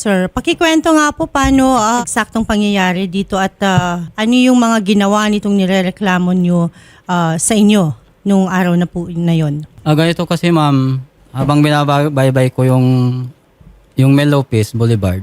sir. Pakikwento nga po paano ah, eksaktong pangyayari dito at ah, ano yung mga ginawa nitong nirereklamo nyo ah, sa inyo nung araw na po na yon. Ah, ganito kasi ma'am, habang binabaybay ko yung yung Melopis Boulevard,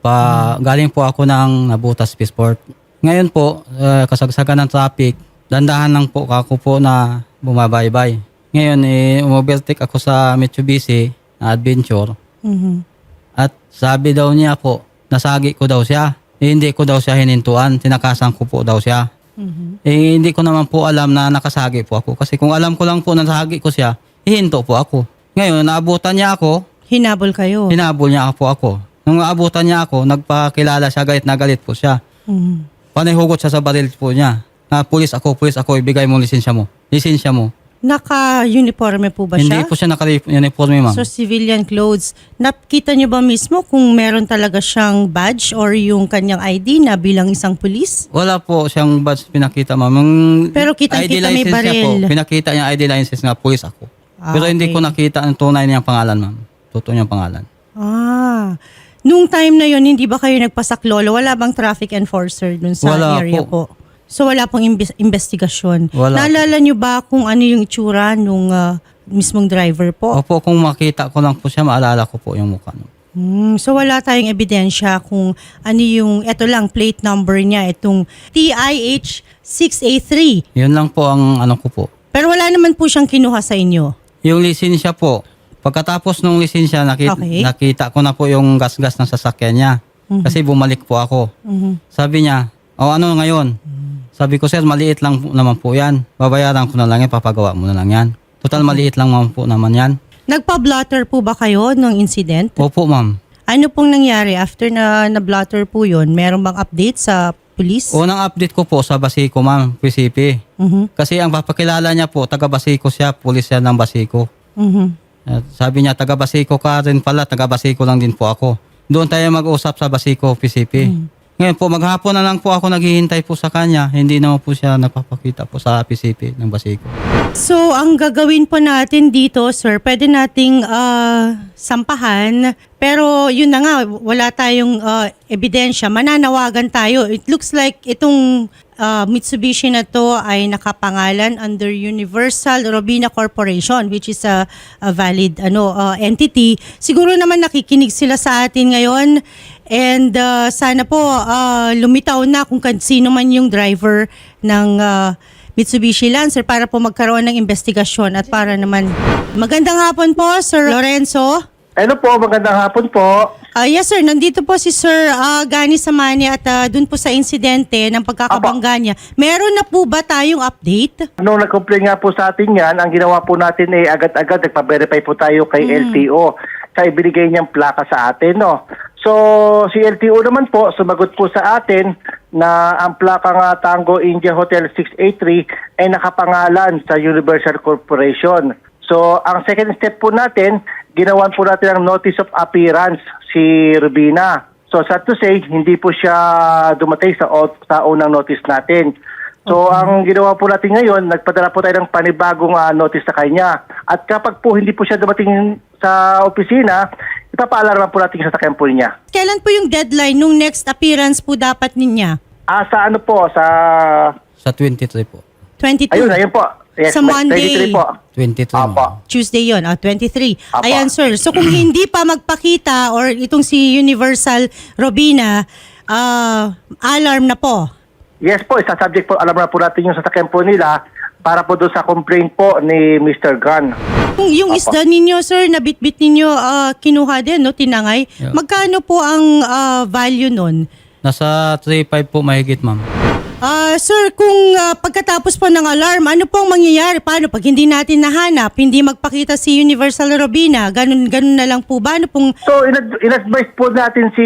pa galing po ako ng Nabutas Peaceport. Ngayon po, ah, kasagsagan ng traffic, dandahan lang po ako po na bumabaybay. Ngayon, eh, umovertake ako sa Mitsubishi na Adventure. Mhm. At sabi daw niya po, nasagi ko daw siya. Eh, hindi ko daw siya hinintuan, tinakasan ko po daw siya. Mhm. Eh, hindi ko naman po alam na nakasagi po ako. Kasi kung alam ko lang po na nasagi ko siya, hihinto po ako. Ngayon, naabutan niya ako, Hinabol kayo. hinabol niya po ako. Nung naabutan niya ako, nagpakilala siya, galit na galit po siya. Mhm. Panahugot siya sa baril po niya. Na pulis ako, pulis ako, ibigay mo lisensya mo. Lisensya mo. Naka-uniforme po ba Hindi siya? po siya naka-uniforme, ma'am. So civilian clothes. Nakita niyo ba mismo kung meron talaga siyang badge or yung kanyang ID na bilang isang pulis? Wala po siyang badge pinakita, ma'am. Yung Pero kitang-kita may license niya baril. po, pinakita niya ID license nga, pulis ako. Ah, Pero hindi okay. ko nakita ang tunay niyang pangalan, ma'am. Totoo niyang pangalan. Ah. Nung time na yon hindi ba kayo nagpasaklolo? Wala bang traffic enforcer dun sa Wala area po. po. So wala pong imbes- investigasyon. Wala Naalala niyo ba kung ano yung itsura nung ah, mismong driver po? Opo, kung makita ko lang po siya, maalala ko po yung mukha. niya. Hmm, so wala tayong ebidensya kung ano yung, eto lang, plate number niya, itong TIH6A3. Yun lang po ang ano ko po. Pero wala naman po siyang kinuha sa inyo. Yung lisensya po, pagkatapos nung lisensya, nakita, Okay. nakita ko na po yung gas-gas ng sasakyan niya. Kasi bumalik po ako. Mhm. Sabi niya, o ano ngayon? Sabi ko, sir, maliit lang po naman po yan. Babayaran ko na lang yan, papagawa mo na lang yan. Total maliit lang naman po naman yan. Nagpa-blotter po ba kayo ng incident? Opo, ma'am. Ano pong nangyari after na na-blotter po yun? Meron bang update sa police? Unang update ko po sa Basico, ma'am, PCP. Mhm. Kasi ang papakilala niya po, taga Basico siya, pulis siya ng Basico. Mhm. At sabi niya, taga Basico ka rin pala, taga Basico lang din po ako. Doon tayo mag-usap sa Basico PCP. Ngayon po, maghapon na lang po ako naghihintay po sa kanya. Hindi naman po siya nagpapakita po sa PCP ng Basico. So, ang gagawin po natin dito, sir, pwede nating ah, sampahan. Pero yun na nga, wala tayong ah, ebidensya. Mananawagan tayo. It looks like itong ah, Mitsubishi na to ay nakapangalan under Universal Robina Corporation, which is a, a valid ano ah, entity. Siguro naman nakikinig sila sa atin ngayon. And ah, sana po ah, lumitaw na kung sino man yung driver ng ah, Mitsubishi Lancer para po magkaroon ng investigasyon at para naman. Magandang hapon po, Sir Lorenzo. Ano po, magandang hapon po. Ah, yes sir, nandito po si Sir ah, Gani Samani at ah, dun po sa insidente ng pagkakabangga niya. Meron na po ba tayong update? Nung nag-complain nga po sa atin yan, ang ginawa po natin ay agad-agad nagpa-verify po tayo kay LTO sa ibinigay niyang plaka sa atin. No? So, si LTO naman po, sumagot po sa atin na ang plaka nga Tango India Hotel 683 ay nakapangalan sa Universal Corporation. So, ang second step po natin, ginawan po natin ang notice of appearance si Rubina. So, sad to say, hindi po siya dumatay sa, sa unang notice natin. So, ang ginawa po natin ngayon, nagpadala po tayo ng panibagong ah, notice sa kanya. At kapag po hindi po siya dumating sa opisina, ipapaalaraman po natin sa sasakyan po niya. Kailan po yung deadline nung next appearance po dapat ninya? Ah, sa ano po, sa... Sa 23 po. 22. Ayun, ayun po. Sa may- Monday. 23 po. 23 Apo. ma'am. Tuesday yon, ah, 23. Apa. Ayan, sir. So kung hindi pa magpakita or itong si Universal Robina, ah, alarm na po. Yes po, isa subject po, alam na po natin yung sasakyan po nila para po doon sa complaint po ni Mr. Gunn. Kung yung Apa. isda ninyo, sir, na bit-bit ninyo ah, kinuha din, no, tinangay, Yeah. magkano po ang ah, value nun? Nasa 3.5 po mahigit, ma'am. Ah, sir, kung ah, pagkatapos po ng alarm, ano po ang mangyayari? Paano pag hindi natin nahanap, hindi magpakita si Universal Robina? Ganun, ganun na lang po ba? Ano pong So, in- in-advise po natin si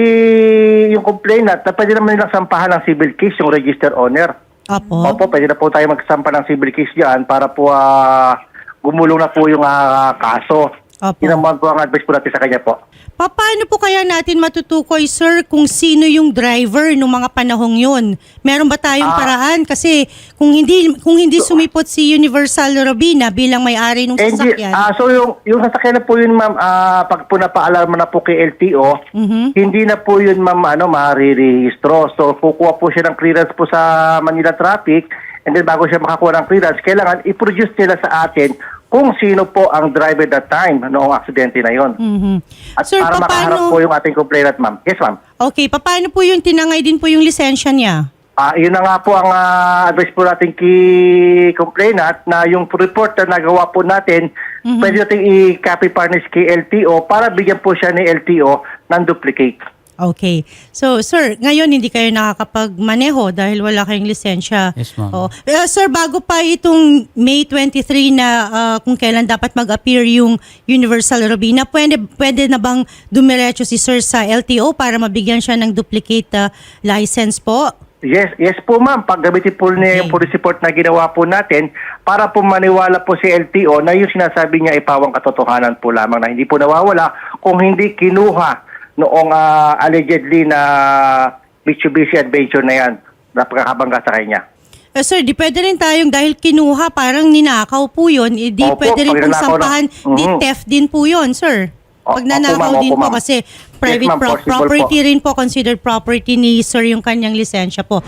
yung complainant na pwede naman nilang sampahan ng civil case yung register owner. Apo? Opo, pwede na po tayo magsampa ng civil case diyan para po ah, gumulong na po yung ah, kaso. Opo. Yun naman po ang advice po natin sa kanya po. Pa- Paano po kaya natin matutukoy, sir, kung sino yung driver ng mga panahong yun? Meron ba tayong Ah. paraan? Kasi kung hindi kung hindi sumipot si Universal Robina bilang may-ari ng sasakyan. ah, so yung, yung sasakyan na po yun, ma'am, ah, pag po napaalarma na po kay LTO, Mhm. hindi na po yun, ma'am, ano, marirehistro. So, kukuha po siya ng clearance po sa Manila Traffic and then bago siya makakuha ng clearance, kailangan i-produce nila sa atin kung sino po ang driver that time noong aksidente na yon. Mhm. At Sir, para makaharap paano- po yung ating complainant, ma'am. Yes, ma'am. Okay, paano po yung tinangay din po yung lisensya niya? Ah, yun na nga po ang ah, advice po natin kay complainant na yung report na nagawa po natin, pwede natin i-copy partners kay LTO para bigyan po siya ni LTO ng duplicate. Okay. So, sir, ngayon hindi kayo nakakapagmaneho dahil wala kayong lisensya. Yes, ma'am. Oo. Eh, sir, bago pa itong May 23 na ah, kung kailan dapat mag-appear yung Universal Robina, pwede, pwede na bang dumiretso si sir sa LTO para mabigyan siya ng duplicate ah, license po? Yes, yes po ma'am. Paggamitin po niya yung police report na ginawa po natin para po maniwala po si LTO na yung sinasabi niya ay pawang katotohanan po lamang na hindi po nawawala kung hindi kinuha noong ah, allegedly na Mitsubishi Adventure na yan na pagkakabangga sa kanya. Eh, sir, di pwede rin tayong dahil kinuha, parang ninakaw po yun, eh, di Opo, pwede rin pag pong ninakaw na- sampahan, di Mhm. theft din po yun, sir. O- Pag opo, nanakaw ma'am, din opo, po ma'am. kasi Yes, private ma'am, pro- possible property po. rin po, considered property ni sir yung kanyang lisensya po.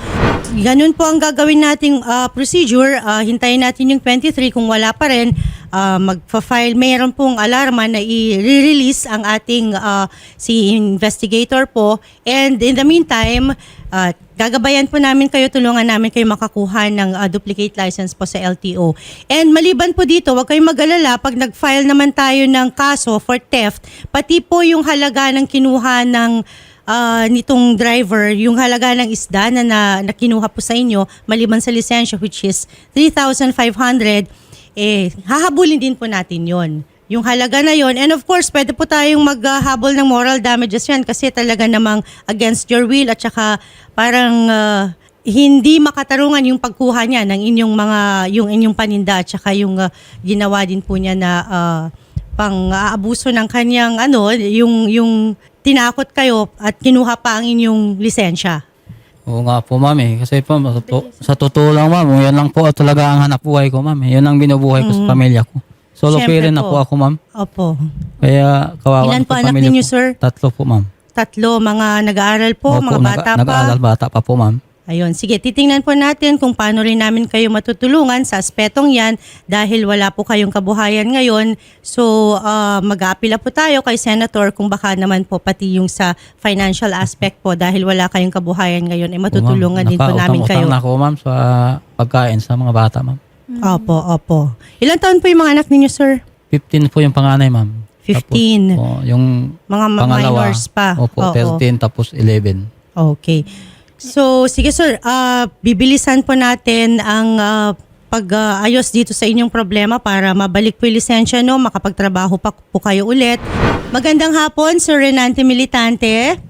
Ganun po ang gagawin nating ah, procedure. Ah, hintayin natin yung 23 kung wala pa rin. ah, magpa-file, mayroon pong alarma na i-release ang ating ah, si investigator po. And in the meantime, ah, gagabayan po namin kayo, tulungan namin kayo makakuha ng ah, duplicate license po sa LTO. And maliban po dito, huwag kayong mag-alala pag nag-file naman tayo ng kaso for theft, pati po yung halaga ng kinuha ng ah, nitong driver, yung halaga ng isda na, na, na kinuha po sa inyo, maliban sa lisensya which is 3,500, eh, hahabulin din po natin yon yung halaga na yon and of course pwede po tayong maghahabol ng moral damages yan kasi talaga namang against your will at saka parang ah, hindi makatarungan yung pagkuha niya ng inyong mga yung inyong paninda at saka yung ah, ginawa din po niya na ah, pang aabuso ng kanyang ano yung yung tinakot kayo at kinuha pa ang inyong lisensya. Oo nga po, ma'am eh. Kasi po, sa, to- sa totoo lang, ma'am, yan lang po talaga ang hanap buhay ko, ma'am. eh. Yan ang binubuhay ko sa pamilya ko. Solo Mm. Siyempre parent na po. po ako, ma'am. Opo. Kaya kawawa Ilan na po anak pamilya ninyo, ko. sir? Tatlo po, ma'am. Tatlo mga nag-aaral po, Opo, mga nag- bata Nag-aaral pa. bata pa po, ma'am. Ayun, sige, titingnan po natin kung paano rin namin kayo matutulungan sa aspetong yan dahil wala po kayong kabuhayan ngayon. So, uh, mag-aapila po tayo kay Senator kung baka naman po pati yung sa financial aspect po dahil wala kayong kabuhayan ngayon, eh matutulungan din po namin kayo. Nakautang na ako, ma'am, sa pagkain sa mga bata, ma'am. Opo, opo. Ilan taon po yung mga anak ninyo, sir? 15 po yung panganay, ma'am. 15. Tapos, po, yung Mga pangalawa, minors pa. Opo, Oo. 13 tapos 11. Okay. So, sige sir, ah, bibilisan po natin ang ah, pag-ayos dito sa inyong problema para mabalik po yung lisensya no, makapagtrabaho pa po kayo ulit. Magandang hapon, Sir Renante Militante.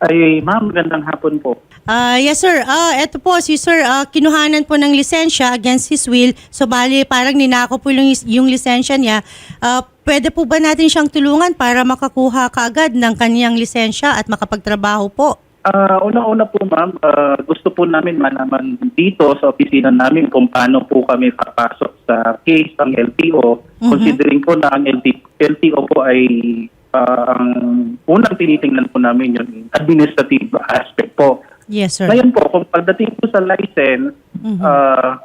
Ay, ma'am, gandang hapon po. Ah, yes sir, ah eto po si sir, ah, kinuhanan po ng lisensya against his will. So bali parang ninako po yung, yung lisensya niya. Ah, pwede po ba natin siyang tulungan para makakuha kaagad ng kaniyang lisensya at makapagtrabaho po? Ah, una-una po, ma'am, ah, gusto po namin malaman dito sa opisina namin kung paano po kami papasok sa case ng LTO, considering po na ang LT, LTO po ay ah, ang unang tinitingnan po namin yung administrative aspect po. Yes sir. Ngayon po, kung pagdating po sa license, ah,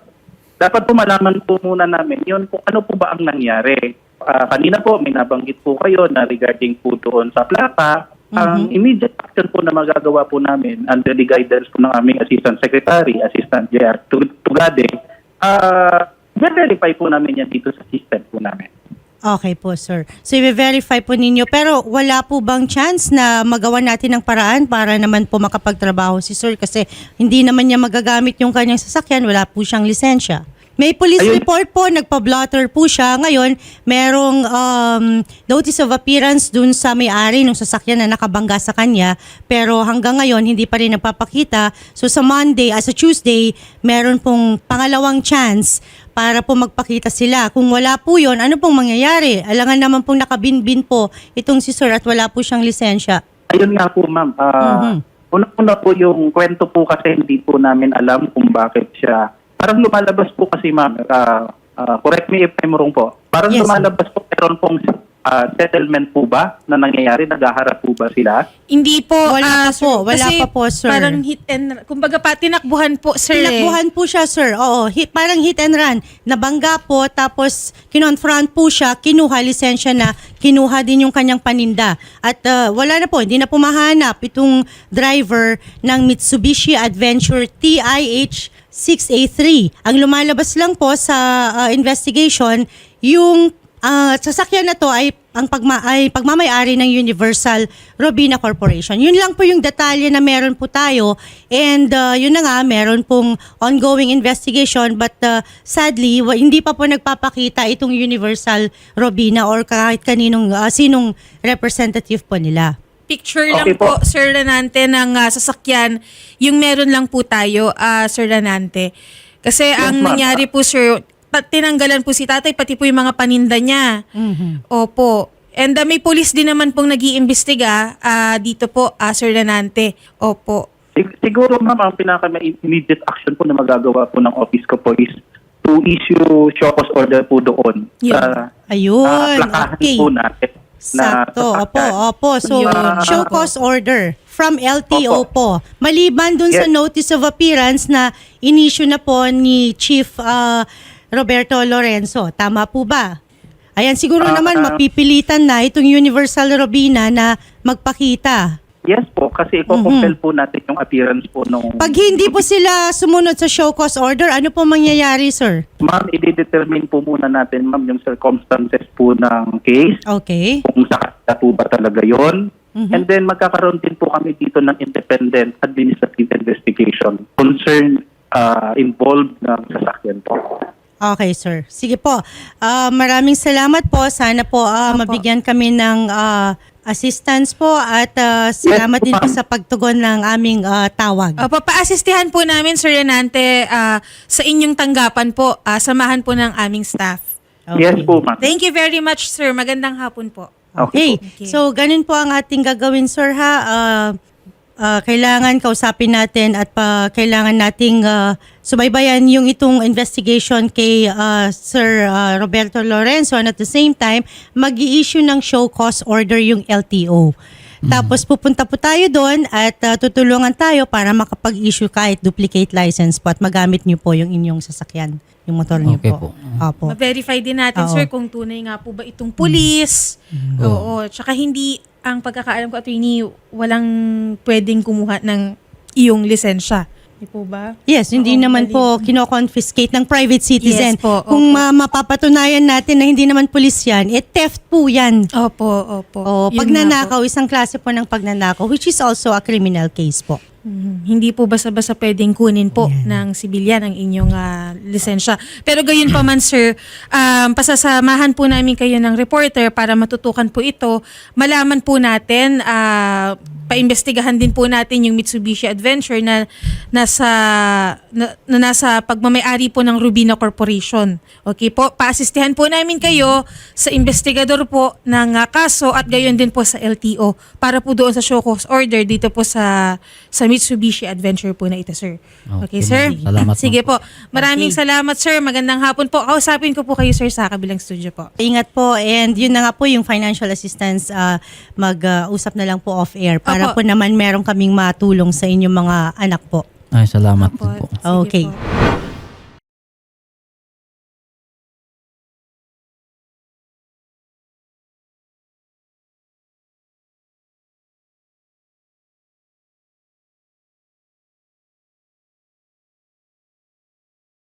dapat po malaman po muna namin yun kung ano po ba ang nangyari. Ah, kanina po, may nabanggit po kayo na regarding po doon sa plaka. Ang immediate action po na magagawa po namin under the guidance po ng aming Assistant Secretary, Assistant JR Tug- Tugade, ah, verify po namin yan dito sa system po namin. Okay po, sir. So, i-verify po ninyo. Pero wala po bang chance na magawa natin ng paraan para naman po makapagtrabaho si sir? Kasi hindi naman niya magagamit yung kanyang sasakyan. Wala po siyang lisensya. May police Ayun. report po, nagpa-blotter po siya. Ngayon, merong um, notice of appearance dun sa may-ari ng sasakyan na nakabangga sa kanya. Pero hanggang ngayon, hindi pa rin nagpapakita. So sa Monday, as a Tuesday, meron pong pangalawang chance para po magpakita sila. Kung wala po yon ano pong mangyayari? Alangan naman pong nakabinbin po itong si sir at wala po siyang lisensya. Ayun nga po, ma'am. Ah, Mhm. Una-una po yung kwento po kasi hindi po namin alam kung bakit siya. Parang lumalabas po kasi, ma'am. ah, ah, correct me if I'm wrong po. Parang Yes, lumalabas po meron pong ah, settlement po ba na nangyayari? Naghaharap po ba sila? Hindi po. Wala pa po. Wala kasi pa po, sir. Parang hit and kumbaga pa tinakbuhan po sir. eh. Tinakbuhan po siya, sir. Oo, hit, parang hit and run. Nabangga po, tapos kinonfront po siya, kinuha lisensya na, kinuha din yung kanyang paninda. At uh, wala na po, hindi na po mahanap itong driver ng Mitsubishi Adventure TIH 6A3. Ang lumalabas lang po sa uh, investigation, yung ah, sasakyan na to ay ang pagma ay pagmamayari ng Universal Robina Corporation. Yun lang po yung detalye na meron po tayo and uh, yun na nga meron pong ongoing investigation but uh, sadly hindi pa po nagpapakita itong Universal Robina or kahit kaninong uh, sinong representative po nila. Picture Okay lang po, po. Sir Renante, ng ah, sasakyan. Yung meron lang po tayo, ah, Sir Renante. Kasi ang ma'am. nangyari po, Sir, tinanggalan po si tatay, pati po yung mga paninda niya. Opo. And ah, may police din naman pong nag-iimbestiga ah, dito po, ah, Sir Renante. Opo. Sig- Siguro, ma'am, ang pinaka-immediate action po na magagawa po ng office ko po is to issue show cause order po doon Yun. sa Ayun, plakahan okay. po natin. Na Sakto, opo, sasakyan. opo. So, Yun. show cause order from LTO po. Opo. Maliban dun sa Yes. notice of appearance na in-issue na po ni Chief ah, Roberto Lorenzo. Tama po ba? Ayan, siguro Ah, naman ah. mapipilitan na itong Universal Robina na magpakita. Yes po, kasi i-compel po natin yung appearance po nung... Pag hindi po sila sumunod sa show cause order, ano po mangyayari, sir? Ma'am, i-determine po muna natin, ma'am, yung circumstances po ng case, Okay. kung sakata po ba talaga yon. Mhm. And then magkakaroon din po kami dito ng independent administrative investigation concern uh, involved ng sasakyan po. Okay, sir. Sige po. Ah, maraming salamat po. Sana po ah, mabigyan kami ng ah, assistance po at ah, salamat Yes, din po sa pagtugon ng aming ah, tawag. Opo, paasistihan po namin, Sir Renante, ah, sa inyong tanggapan po. ah, samahan po ng aming staff. Yes po, ma'am. Thank you very much, sir. Magandang hapon po. Okay. Okay. So, ganun po ang ating gagawin, sir, ha? Ah, ah, kailangan kausapin natin at pa, kailangan nating ah, subaybayan yung itong investigation kay ah, Sir ah, Roberto Lorenzo and at the same time, mag issue ng show cause order yung LTO. Tapos pupunta po tayo doon at ah, tutulungan tayo para makapag-issue kahit duplicate license po at magamit niyo po yung inyong sasakyan, yung motor niyo Okay po. po. Opo. Ma-verify din natin, Oo. sir, kung tunay nga po ba itong police. Oo. Tsaka hindi, ang pagkakaalam ko, attorney, walang pwedeng kumuha ng iyong lisensya. Di po ba? Yes, hindi Oo, naman mali. po kino-confiscate ng private citizen. Yes po, Kung ma- mapapatunayan natin na hindi naman pulis yan, eh theft po yan. Opo, opo. O, Yun nga po. isang klase po ng pagnanakaw, which is also a criminal case po. Mhm. Hindi po basta-basta pwedeng kunin po ng sibilyan ang inyong ah, lisensya. Pero gayon pa man sir, um, pasasamahan po namin kayo ng reporter para matutukan po ito. Malaman po natin, ah, paimbestigahan din po natin yung Mitsubishi Adventure na nasa na, na nasa pagmamayari po ng Rubina Corporation. Okay po, paasistihan po namin kayo sa investigador po ng ah, kaso at gayon din po sa LTO para po doon sa show cause order dito po sa sa Mitsubishi Adventure po na ito, sir. Okay, Okay, sir? Salamat, Sige po. Maraming salamat, sir. Magandang hapon po. Kausapin ko po kayo, sir, sa kabilang studio po. Ingat po and yun na nga po yung financial assistance ah, mag-usap na lang po off-air para Opo. po naman meron kaming matulong sa inyong mga anak po. Ay, salamat Opo. din po. Sige Okay. po.